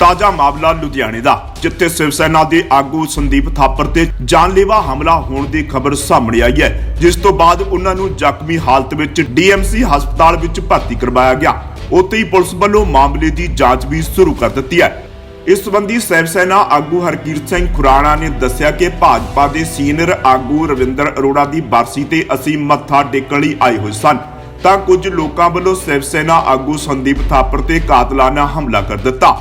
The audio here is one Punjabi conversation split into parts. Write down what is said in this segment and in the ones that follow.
ਤਾਜ਼ਾ ਮਾਮਲਾ ਲੁਧਿਆਣੇ ਦਾ, ਜਿੱਥੇ ਸ਼ਿਵ ਸੈਨਾ ਦੇ ਆਗੂ ਸੰਦੀਪ ਥਾਪਰ ਤੇ ਜਾਨਲੇਵਾ ਹਮਲਾ ਹੋਣ ਦੀ ਖਬਰ ਸਾਹਮਣੇ ਆਈ ਹੈ, ਜਿਸ ਤੋਂ ਬਾਅਦ ਉਹਨਾਂ ਨੂੰ ਜ਼ਖਮੀ ਹਾਲਤ ਵਿੱਚ ਡੀਐਮਸੀ ਹਸਪਤਾਲ ਵਿੱਚ ਭਰਤੀ ਕਰਵਾਇਆ ਗਿਆ। ਉੱਥੇ ਹੀ ਪੁਲਿਸ ਵੱਲੋਂ ਮਾਮਲੇ ਦੀ ਜਾਂਚ ਵੀ ਸ਼ੁਰੂ ਕਰ ਦਿੱਤੀ ਹੈ। ਇਸ ਸੰਬੰਧੀ ਸ਼ਿਵ ਸੈਨਾ ਆਗੂ ਹਰਕੀਰਤ ਸਿੰਘ ਖੁਰਾਣਾ ਨੇ ਦੱਸਿਆ ਕਿ ਭਾਜਪਾ ਦੇ ਸੀਨੀਅਰ ਆਗੂ ਰਵਿੰਦਰ ਅਰੋੜਾ ਦੀ ਬਰਸੀ ਤੇ ਅਸੀਂ ਮੱਥਾ ਟੇਕਣ ਲਈ ਆਏ ਹੋਏ ਸਨ। ਤਾਂ ਕੁਝ ਲੋਕਾਂ ਵੱਲੋਂ ਸ਼ਿਵ ਸੈਨਾ ਆਗੂ ਸੰਦੀਪ ਥਾਪਰ ਤੇ ਕਾਤਲਾਨਾ ਹਮਲਾ ਕਰ ਦਿੱਤਾ।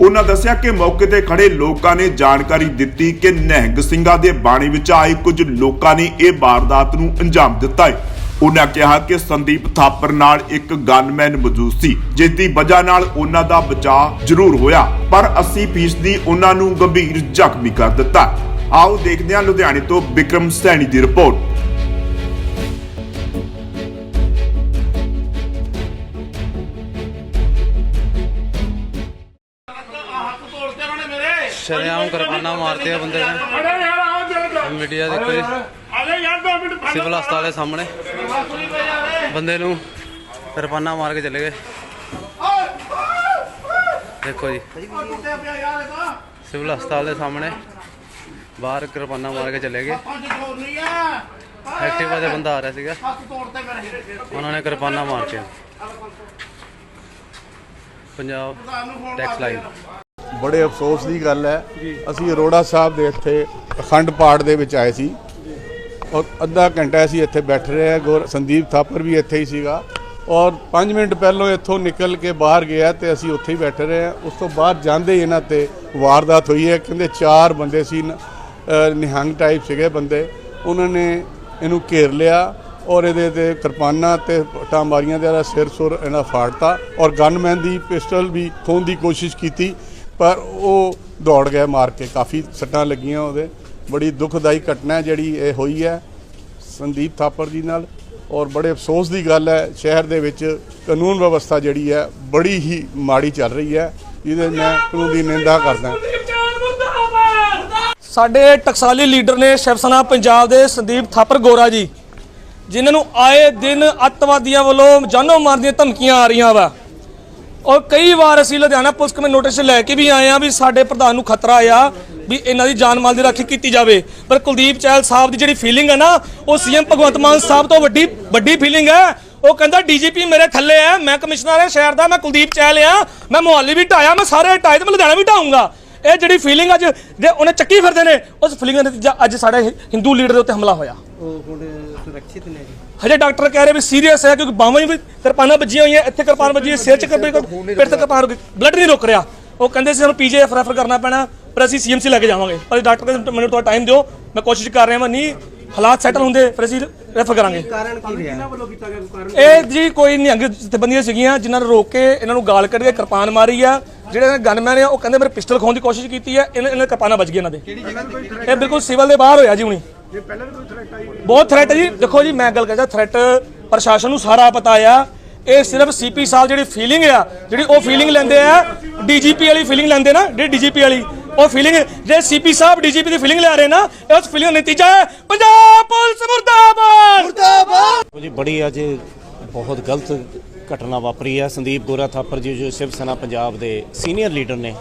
ਉਹਨਾਂ ਦੱਸਿਆ ਕਿ ਮੌਕੇ ਤੇ ਖੜੇ ਲੋਕਾਂ ਨੇ ਜਾਣਕਾਰੀ ਦਿੱਤੀ ਕਿ ਨਹਿੰਗ ਸਿੰਘਾਂ ਦੇ ਬਾਣੀ ਵਿੱਚ ਆਏ ਕੁਝ ਲੋਕਾਂ ਨੇ ਇਹ ਵਾਰਦਾਤ ਨੂੰ ਅੰਜਾਮ ਦਿੱਤਾ ਹੈ। ਉਹਨਾਂ ਕਿਹਾ ਕਿ ਸੰਦੀਪ ਥਾਪਰ ਨਾਲ ਇੱਕ ਗਨਮੈਨ ਮੌਜੂਦ ਸੀ ਜਿਸ ਦੀ ਵਜ੍ਹਾ ਨਾਲ ਉਹਨਾਂ ਦਾ ਬਚਾਅ ਜ਼ਰੂਰ ਹੋਇਆ, ਪਰ 80% ਉਹਨਾਂ ਨੂੰ ਗੰਭੀਰ ਜ਼ਖਮੀ ਕਰ ਦਿੱਤਾ। ਆਓ ਦੇਖਦੇ ਹਾਂ ਲੁਧਿਆਣੇ ਤੋਂ ਵਿਕਰਮ ਸੈਣੀ ਦੀ ਰਿਪੋਰਟ। ਸ਼ਰੇਆਮ ਕਿਰਪਾਨਾਂ ਮਾਰਦੇ ਆ ਬੰਦੇ ਨੇ ਮੀਡੀਆ ਦੇਖੋ ਜੀ ਸਿਵਲ ਹਸਪਤਾਲ ਦੇ ਸਾਹਮਣੇ। ਬੰਦੇ ਨੂੰ ਕਿਰਪਾਨਾਂ ਮਾਰ ਕੇ ਚਲੇ ਗਏ। ਦੇਖੋ ਜੀ। ਸਿਵਲ ਹਸਪਤਾਲ ਦੇ ਸਾਹਮਣੇ ਬਾਹਰ ਕਿਰਪਾਨਾ ਮਾਰ ਕੇ ਚਲੇ ਗਏ। ਐਕਟਿਵਾ ਤੇ ਬੰਦਾ ਆ ਰਿਹਾ ਸੀਗਾ। ਉਹਨਾਂ ਨੇ ਕਿਰਪਾਨਾਂ ਮਾਰਚੀਆਂ ਪੰਜਾਬ ਟੈਕਸ ਲਾਈਨ। ਬੜੇ ਅਫਸੋਸ ਦੀ ਗੱਲ ਹੈ। ਅਸੀਂ ਅਰੋੜਾ ਸਾਹਿਬ ਦੇ ਇੱਥੇ ਅਖੰਡ ਪਾਠ ਦੇ ਵਿੱਚ ਆਏ ਸੀ। ਔਰ ਅੱਧਾ ਘੰਟਾ ਅਸੀਂ ਇੱਥੇ ਬੈਠ ਰਹੇ ਹਾਂ। ਗੁਰ ਸੰਦੀਪ ਥਾਪਰ ਵੀ ਇੱਥੇ ਹੀ ਸੀਗਾ। ਔਰ 5 ਮਿੰਟ ਪਹਿਲਾਂ ਇੱਥੋਂ ਨਿਕਲ ਕੇ ਬਾਹਰ ਗਿਆ ਤੇ ਅਸੀਂ ਉੱਥੇ ਹੀ ਬੈਠੇ ਰਹੇ ਹਾਂ। ਉਸ ਤੋਂ ਬਾਅਦ ਜਾਂਦੇ ਹੀ ਇਹਨਾਂ ਤੇ ਵਾਰਦਾਤ ਹੋਈ ਹੈ। ਕਹਿੰਦੇ ਚਾਰ ਬੰਦੇ ਸੀ ਨਿਹੰਗ ਟਾਈਪ ਸੀਗੇ ਬੰਦੇ। ਉਹਨਾਂ ਨੇ ਇਹਨੂੰ ਘੇਰ ਲਿਆ ਔਰ ਇਹਦੇ ਤੇ ਕਿਰਪਾਨਾਂ ਤੇ ਪੱਟਾਂ ਮਾਰੀਆਂ ਇਹਦਾ ਸਿਰ ਸੁਰ ਇਹਨਾਂ ਫਾੜਤਾ। ਔਰ ਗਨਮੈਨ ਦੀ ਪਿਸਟਲ ਵੀ ਖੋਹਣ ਦੀ ਕੋਸ਼ਿਸ਼ ਕੀਤੀ। ਪਰ ਉਹ ਦੌੜ ਗਏ ਮਾਰ ਕੇ, ਕਾਫੀ ਸੱਟਾਂ ਲੱਗੀਆਂ ਉਹਦੇ। ਬੜੀ ਦੁਖਦਾਈ ਘਟਨਾ ਜਿਹੜੀ ਇਹ ਹੋਈ ਹੈ, ਸੰਦੀਪ ਥਾਪਰ ਜੀ ਨਾਲ। ਔਰ ਬੜੇ ਅਫਸੋਸ ਦੀ ਗੱਲ ਹੈ, ਸ਼ਹਿਰ ਦੇ ਵਿੱਚ ਕਾਨੂੰਨ ਵਿਵਸਥਾ ਜਿਹੜੀ ਹੈ, ਬੜੀ ਹੀ ਮਾੜੀ ਚੱਲ ਰਹੀ ਹੈ। ਇਹਦੇ ਮੈਂ ਕਾਨੂੰਨ ਦੀ ਨਿੰਦਾ ਕਰਦਾ ਸਾਡੇ ਟਕਸਾਲੀ ਲੀਡਰ ਨੇ ਸ਼ਿਵ ਪੰਜਾਬ ਦੇ ਸੰਦੀਪ ਥਾਪਰ ਗੋਰਾ ਜੀ, ਜਿਨ੍ਹਾਂ ਨੂੰ ਆਏ ਦਿਨ ਅੱਤਵਾਦੀਆਂ ਵੱਲੋਂ ਜਾਨੋਂ ਮਾਰਨ ਦੀਆਂ ਧਮਕੀਆਂ ਆ ਰਹੀਆਂ ਵਾ। ਔਰ ਕਈ ਵਾਰ ਅਸੀਂ ਲੁਧਿਆਣਾ ਪੁਲਿਸ ਕਮੇ ਨੋਟਿਸ ਲੈ ਕੇ ਵੀ ਆਏ ਆ ਵੀ ਸਾਡੇ ਪ੍ਰਧਾਨ ਨੂੰ ਖਤਰਾ ਆ ਵੀ ਇਹਨਾਂ ਦੀ ਜਾਨ ਮਾਲ ਦੀ ਰਾਖੀ ਕੀਤੀ ਜਾਵੇ। ਪਰ ਕੁਲਦੀਪ ਚਹਿਲ ਸਾਹਿਬ ਦੀ ਜਿਹੜੀ ਫੀਲਿੰਗ ਹੈ ਨਾ, ਉਹ ਸੀਐਮ ਭਗਵੰਤ ਮਾਨ ਸਾਹਿਬ ਤੋਂ ਵੱਡੀ ਵੱਡੀ ਫੀਲਿੰਗ ਹੈ ਉਹ ਕਹਿੰਦਾ, ਡੀਜੀਪੀ ਮੇਰੇ ਥੱਲੇ ਹੈ ਮੈਂ ਕਮਿਸ਼ਨਰ ਹਾਂ ਸ਼ਹਿਰ ਦਾ, ਮੈਂ ਕੁਲਦੀਪ ਚਹਿਲ ਆ, ਮੈਂ ਮੁਹਾਲੀ ਵੀ ਢਾਇਆ, ਮੈਂ ਸਾਰੇ ਢਾਏ ਤੇ ਮੈਂ ਲੁਧਿਆਣਾ ਵੀ ਢਾਉਂਗਾ ਇਹ ਜਿਹੜੀ ਫੀਲਿੰਗ ਅੱਜ, ਜੇ ਉਹਨੇ ਚੱਕੀ ਫਿਰਦੇ ਨੇ, ਉਸ ਫੀਲਿੰਗ ਦਾ ਨਤੀਜਾ ਅੱਜ ਸਾਡੇ ਹਿੰਦੂ ਲੀਡਰ ਦੇ ਉੱਤੇ ਹਮਲਾ ਹੋਇਆ। ਉਹ ਹੁਣ ਸੁਰੱਖਿਅਤ ਨੇ ਜੀ। ਹਜੇ ਡਾਕਟਰ ਕਹਿ ਰਹੇ ਵੀ ਸੀਰੀਅਸ ਹੈ ਕਿਉਂਕਿ ਬਾਹਾਂ ਵੀ ਕਿਰਪਾਨਾਂ ਵੱਜੀਆਂ ਹੋਈਆਂ ਇੱਥੇ ਕਿਰਪਾਨ ਵੱਜੀ ਹੈ ਸਿਰ 'ਚ ਕਿਰਪਾਨ ਪਿੱਠ ਤੇ ਕਿਰਪਾਨ ਬਲੱਡ ਨਹੀਂ ਰੁਕ ਰਿਹਾ। ਉਹ ਕਹਿੰਦੇ ਸੀ ਸਾਨੂੰ ਪੀਜੀਐਫ ਰੈਫਰ ਕਰਨਾ ਪੈਣਾ ਪਰ ਅਸੀਂ ਸੀਐਮਸੀ ਲੈ ਕੇ ਜਾਵਾਂਗੇ। ਪਰ ਡਾਕਟਰ ਕਹਿੰਦੇ ਮੈਨੂੰ ਥੋੜਾ ਟਾਈਮ ਦਿਓ ਮੈਂ ਕੋਸ਼ਿਸ਼ ਕਰ ਰਿਹਾ ਮੈਂ ਨਹੀਂ ਹਾਲਾਤ ਸੈਟਲ ਹੁੰਦੇ ਫਿਰ ਅਸੀਂ ਰੈਫਰ ਕਰਾਂਗੇ। ਕਾਰਨ ਕੀ ਰਿਹਾ? ਇਹ ਜੀ ਕੋਈ ਨਿਹੰਗ ਜਥੇਬੰਦੀਆਂ ਸੀਗੀਆਂ ਜਿਨ੍ਹਾਂ ਨੂੰ ਰੋਕ ਕੇ ਇਹਨਾਂ ਨੂੰ ਗਾਲ ਕੱਢ ਕੇ ਕਿਰਪਾਨ ਮਾਰੀ ਆ। ਜਿਹੜੇ ਗਨਮੈਨ ਆ ਉਹ ਕਹਿੰਦੇ ਮੇਰੇ ਪਿਸਟਲ ਖੋਣ ਦੀ ਕੋਸ਼ਿਸ਼ ਕੀਤੀ ਹੈ ਇਹਨਾਂ ਇਹਨਾਂ ਕਿਰਪਾਨਾਂ ਵੱਜ ਗਈਆਂ ਇਹਨਾਂ ਦੇ। ਇਹ ਬਿਲਕੁਲ ਸਿਵਲ ਦੇ ਬਾਹਰ ਹੋਇਆ ਜੀ ਹੁਣੀ। ਬਹੁਤ ਥ੍ਰੈਟ ਹੈ ਜੀ। ਦੇਖੋ ਜੀ ਮੈਂ ਗੱਲ ਕਰਦਾ ਥ੍ਰੈਟ ਪ੍ਰਸ਼ਾਸਨ ਨੂੰ ਸਾਰਾ ਪਤਾ ਆ। ਇਹ ਸਿਰਫ ਸੀਪੀ ਸਾਹਿਬ ਜਿਹੜੀ ਫੀਲਿੰਗ ਆ ਜਿਹੜੀ ਉਹ ਫੀਲਿੰਗ ਲੈਂਦੇ ਆ ਡੀਜੀਪੀ ਵਾਲੀ ਫੀਲਿੰਗ ਲੈਂਦੇ ਨਾ ਜਿਹੜੀ ਡੀਜੀਪੀ ਵਾਲੀ ਉਹ ਫੀਲਿੰਗ ਜੇ ਸੀਪੀ ਸਾਹਿਬ ਡੀਜੀਪੀ ਦੀ ਫੀਲਿੰਗ ਲੈ ਰਹੇ ਨਾ ਇਹ ਉਸ ਫੀਲਿੰਗ ਦਾ ਨਤੀਜਾ ਹੈ। ਪੰਜਾਬ ਪੁਲਿਸ ਮੁਰਦਾਬਾਦ! ਉਹ ਜੀ ਬੜੀ ਅੱਜ ਬਹੁਤ ਗਲਤ ਘਟਨਾ ਵਾਪਰੀ ਹੈ ਸੰਦੀਪ ਗੋਰਾ ਥਾਪਰ ਜੀ ਜੋ ਸ਼ਿਵ ਸੈਨਾ ਪੰਜਾਬ ਦੇ ਸੀਨੀਅਰ ਲੀਡਰ ਨੇ।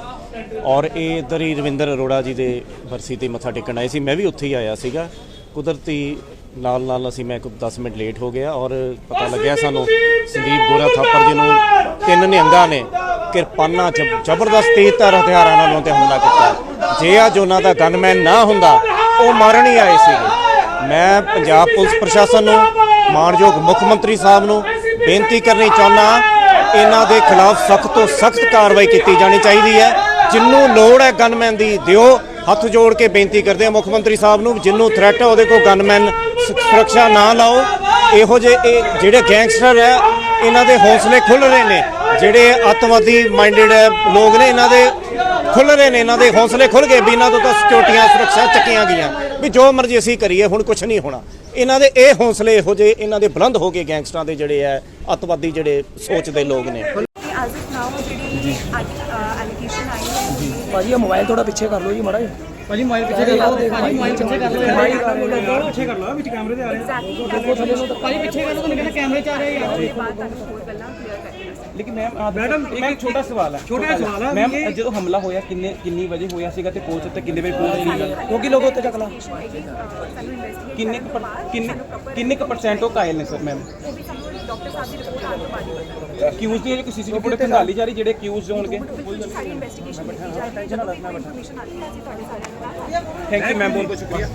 ਔਰ ਇਹ ਇੱਧਰ ਹੀ ਰਵਿੰਦਰ ਅਰੋੜਾ ਜੀ ਦੇ ਬਰਸੀ ਤੇ ਮੱਥਾ ਟੇਕਣ ਆਏ ਸੀ। ਮੈਂ ਵੀ ਉੱਥੇ ਹੀ ਆਇਆ ਸੀਗਾ। ਕੁਦਰਤੀ ਨਾਲ ਨਾਲ ਅਸੀਂ ਮੈਂ ਕੁਝ 10 ਮਿੰਟ ਲੇਟ ਹੋ ਗਿਆ ਔਰ ਪਤਾ ਲੱਗਿਆ ਸਾਨੂੰ ਸੰਦੀਪ ਗੋਰਾ ਥਾਪਰ ਜੀ ਨੂੰ ਤਿੰਨ ਨਿਹੰਗਾਂ ਨੇ ਕਿਰਪਾਨਾਂ ਚ ਜ਼ਬਰਦਸਤ ਤੇਜ਼ਧਾਰ ਹਥਿਆਰਾਂ ਨਾਲ ਉਹਨਾਂ ਤੇ ਹਮਲਾ ਕੀਤਾ। ਜੇ ਅੱਜ ਉਹਨਾਂ ਦਾ ਗਨਮੈਨ ਨਾ ਹੁੰਦਾ ਉਹ ਮਾਰਨ ਹੀ ਆਏ ਸੀਗੇ ਮੈਂ ਪੰਜਾਬ ਪੁਲਿਸ ਪ੍ਰਸ਼ਾਸਨ ਨੂੰ ਮਾਨਯੋਗ ਮੁੱਖ ਮੰਤਰੀ ਸਾਹਿਬ ਨੂੰ ਬੇਨਤੀ ਕਰਨੀ ਚਾਹੁੰਦਾ ਇਹਨਾਂ ਦੇ ਖਿਲਾਫ ਸਖਤ ਤੋਂ ਸਖਤ ਕਾਰਵਾਈ ਕੀਤੀ ਜਾਣੀ ਚਾਹੀਦੀ ਹੈ। ਜਿੰਨੂੰ ਲੋੜ ਹੈ ਗਨਮੈਨ ਦੀ ਦਿਓ। ਹੱਥ ਜੋੜ ਕੇ ਬੇਨਤੀ ਕਰਦੇ ਆ ਮੁੱਖ ਮੰਤਰੀ ਸਾਹਿਬ ਨੂੰ ਜਿੰਨੂੰ ਥ੍ਰੈਟ ਹੈ ਉਹਦੇ ਕੋਲ ਗਨਮੈਨ ਸੁਰੱਖਿਆ ਨਾ ਲਾਓ। ਇਹੋ ਜਿਹੇ ਇਹ ਜਿਹੜੇ ਗੈਂਗਸਟਰ ਹੈ ਇਹਨਾਂ ਦੇ ਹੌਸਲੇ ਖੁੱਲ ਰਹੇ ਨੇ। ਜਿਹੜੇ ਅੱਤਵਾਦੀ ਮਾਈਂਡਡ ਲੋਕ ਨੇ ਇਹਨਾਂ ਦੇ ਖੁੱਲ ਰਹੇ ਨੇ ਇਹਨਾਂ ਦੇ ਹੌਸਲੇ ਖੁੱਲ ਗਏ ਵੀ ਇਹਨਾਂ ਤੋਂ ਤਾਂ ਸਿਕਿਉਰਟੀਆਂ ਸੁਰੱਖਿਆ ਚੱਕੀਆਂ ਗਈਆਂ। ਵੀ ਜੋ ਮਰਜ਼ੀ ਅਸੀਂ ਕਰੀਏ ਹੁਣ ਕੁਝ ਨਹੀਂ ਹੋਣਾ। ਇਹਨਾਂ ਦੇ ਇਹ ਹੌਸਲੇ ਇਹੋ ਜਿਹੇ ਇਹਨਾਂ ਦੇ ਬੁਲੰਦ ਹੋ ਕੇ ਗੈਂਗਸਟਰਾਂ ਦੇ ਜਿਹੜੇ ਆ ਅੱਤਵਾਦੀ ਜਿਹੜੇ ਸੋਚਦੇ ਲੋਕ ਨੇ। ਆਫ ਨਾਓ ਜਿਹੜੀ ਐਲੀਗੇਸ਼ਨ ਆਈ ਹੈ ਭਾਜੀ ਇਹ ਮੋਬਾਈਲ ਥੋੜਾ ਪਿੱਛੇ ਕਰ ਲਓ ਜੀ ਮਾੜਾ ਜਿਹਾ। ਭਾਜੀ ਮੋਬਾਈਲ ਪਿੱਛੇ ਕਰ ਲਓ ਭਾਜੀ ਮੋਬਾਈਲ ਪਿੱਛੇ ਕਰ ਲਓ। ਮੋਬਾਈਲ ਪਿੱਛੇ ਕਰ ਲਓ ਵਿੱਚ ਕੈਮਰੇ ਤੇ ਆ ਰਹੇ ਭਾਜੀ ਪਿੱਛੇ ਕਰ ਲਓ ਤੁਹਾਨੂੰ ਕਹਿੰਦਾ ਕੈਮਰੇ ਚ ਆ ਰਹੇ ਯਾਰ ਲੇਕਿਨ ਮੈਮ ਮੈਡਮ ਇੱਕ ਛੋਟਾ ਸਵਾਲ ਹੈ ਛੋਟਾ ਸਵਾਲ ਹੈ ਮੈਮ ਜਦੋਂ ਹਮਲਾ ਹੋਇਆ ਕਿੰਨੇ ਕਿੰਨੀ ਵਜੇ ਹੋਇਆ ਸੀਗਾ ਤੇ ਕੋਚ ਤੇ ਕਿੰਨੇ ਵਜੇ ਪਹੁੰਚ ਗਈ? ਕਿਉਂਕਿ ਲੋਕ ਉੱਤੇ ਚੱਕ ਲਾ। ਕਿੰਨੇ ਕੁ ਪਰ- ਕਿੰਨੇ ਕਿੰਨੇ ਕੁ ਪਰਸੈਂਟ ਉਹ ਕਾਇਲ ਨੇ ਸਰ ਮੈਮ ਡਾਕਟਰ ਸਾਹਿਬ ਦੀ ਰਿਪੋਰਟ ਆਉਣ ਤੋਂ ਬਾਅਦ ਹੀ ਪਤਾ ਅਕਿਊਜ਼ ਦੀ ਕੋਈ ਸੀਸੀਟੀਵੀ ਫੁਟੇਜ ਖੰਗਾਲੀ ਜਾ ਰਹੀ ਜਿਹੜੇ ਅਕਿਊਜ਼ ਹੋਣਗੇ। ਬਿਲਕੁਲ ਸਾਰੀ ਇਨਵੈਸਟੀਗੇਸ਼ਨ ਕੀਤੀ ਜਾ ਰਹੀ ਹੈ। ਜਦੋਂ ਵੀ ਕੋਈ ਇਨਫੋਰਮੇਸ਼ਨ ਆਉਂਦੀ ਹੈ ਅਸੀਂ ਤੁਹਾਡੇ ਸਾਰਿਆਂ ਨੂੰ ਦੱਸ ਦਿਆਂਗੇ ਥੈਂਕ ਯੂ ਮੈਮ ਬਹੁਤ ਬਹੁਤ ਸ਼ੁਕਰੀਆ।